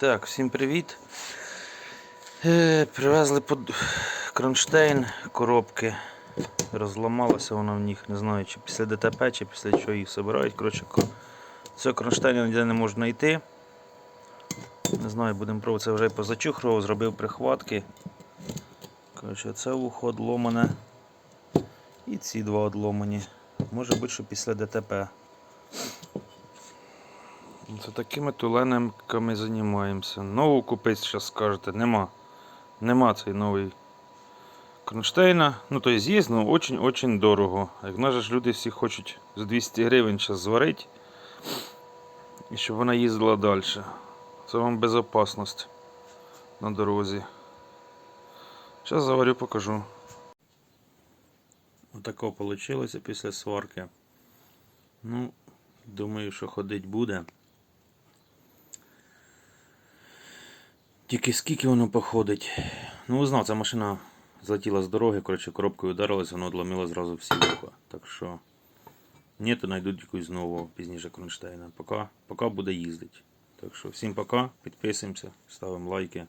Так, всім привіт. Е, привезли под... кронштейн, коробки. Розламалося воно в них, не знаю, чи після ДТП, чи після чого їх збирають. Коротше, цього кронштейна ніде не можна знайти. Не знаю, будемо пробувати. Це вже позачухрував, зробив прихватки. Коротше, це вухо одломане. І ці два одломані. Може бути, що після ДТП. Це такими тулениками займаємося. Нову купити, зараз скажете, нема. Нема цей новий кронштейна. Ну, то є, але очень-очень дорого. Як нас ж люди всі хочуть за 200 гривень зараз зварити. І щоб вона їздила далі. Це вам безопасність на дорозі. Зараз заварю, покажу. Отако вийшло після сварки. Ну, думаю, що ходить буде. Тільки скільки воно походить. Ну, ви знав, ця машина злетіла з дороги, коротше, коробкою ударилась, воно одломило зразу всі вуха. Так що ні, то знайдуть якусь нову пізніше кронштейна. Поки, пока буде їздити. Так що всім пока, підписуємося, ставимо лайки.